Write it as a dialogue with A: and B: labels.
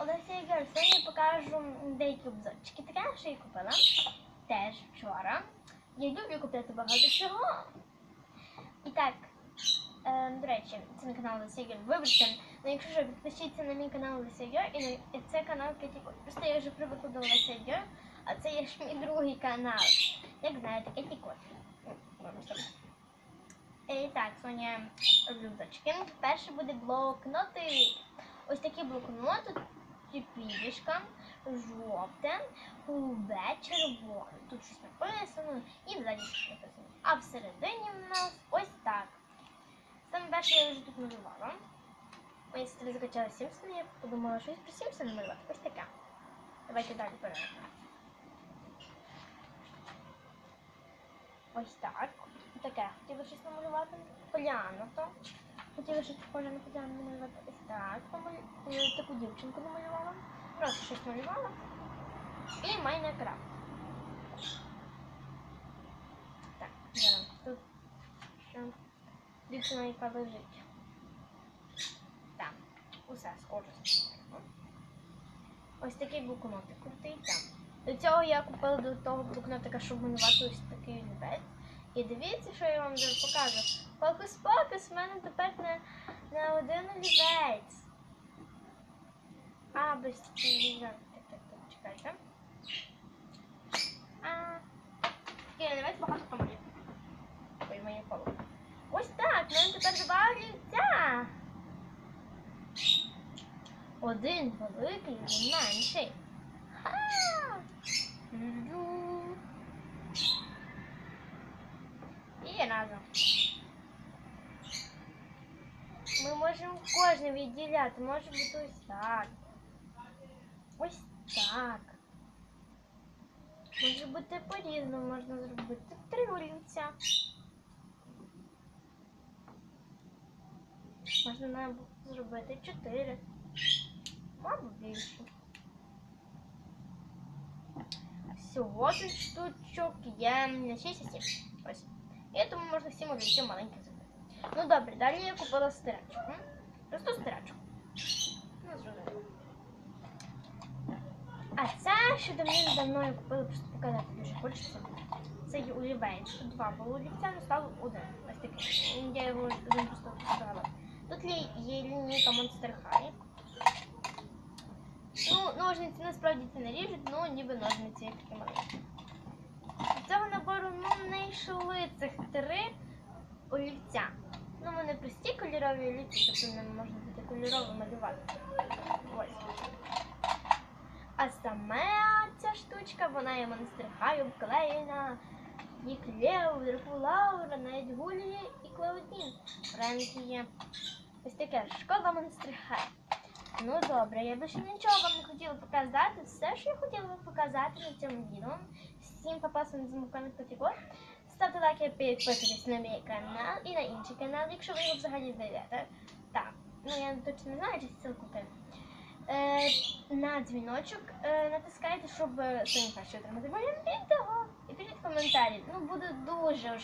A: Олеся Ігор. Сьогодні покажу деякі обзорчики. Таке, що я купила теж вчора. Я люблю купляти багато чого. І так, е, до речі, це на канал Олеся Ігор. Вибачте, але якщо що, підпишіться на мій канал Олеся Ігор і, на, це канал Кеті Кот. Просто я вже привикла до Олеся Ігор, а це є ж мій другий канал. Як знаєте, Кеті Кот. Ну. І так, Соня блюдочки. Перше буде блокноти. Ось такі блокноти, тіпішка, жовте, голубе, червоне. Тут щось написано і взагалі щось написано. А всередині в нас ось так. Саме перше я вже тут малювала. Моя сестра закачала Сімпсона, я подумала, щось про Сімпсона малювати. Ось таке. Давайте далі перейдемо. Ось так. Таке. Хотіла щось намалювати. Поляну то. Хотіла щось схоже на поляну намалювати. Ось так. Е, Таку дівчинку намалювала. Просто щось малювала. І Майнкрафт. Так, зараз тут ще дівчина, яка лежить. Так, усе схоже. Ось такий блокнотик крутий там. До цього я купила до того блокнотика, щоб малювати ось такий олівець. І дивіться, що я вам зараз покажу. Фокус покус в мене тепер не, не один олівець. А, без олівець. Так, так, так, чекайте. А, такий олівець багато помалює. Ой, моє коло. Ось так, в мене тепер два олівця. Один великий, один менший. Ха! Жу. І можемо кожен відділяти. Може бути ось так. Ось так. Може бути по-різному, можна зробити три олівця. Можна навіть зробити чотири. Мабуть більше. Всього тут штучок є на 6 і 7. Ось. І тому можна всім олівцям маленькі зробити. Ну добре, далі я купила стирачку. Просто стирачку. Ну, зрозуміло. А це ще давно давно я купила, просто показати дуже хочеться. Це є олівець. Два було олівця, але став один. Ось такий. Я його один просто поставила. Тут є, лінійка Monster High. Ну, ножниці насправді це не ріжуть, ну ніби ножниці як такі маленькі. З цього набору ну, не йшли цих три олівця. Ну, вони прості кольорові олівці, тобто не можна буде кольорово малювати. А саме ця штучка, вона є монстрихаю обклеєна. Є Клео, Дракулаура, навіть Гулія і Клаудін. Френкі є. Ось таке школа монстрихай. Ну добре, я більше нічого вам не хотіла показати. Все, що я хотіла вам показати на цьому відео. Всім попасом з мого каналу Ставте лайки, підписуйтесь на мій канал і на інший канал, якщо ви його взагалі знайдете. Так, ну я точно не знаю, чи ссылку кину. Е, на дзвіночок е, натискайте, щоб самі перші отримати моє відео. І пишіть коментарі. Ну, буде дуже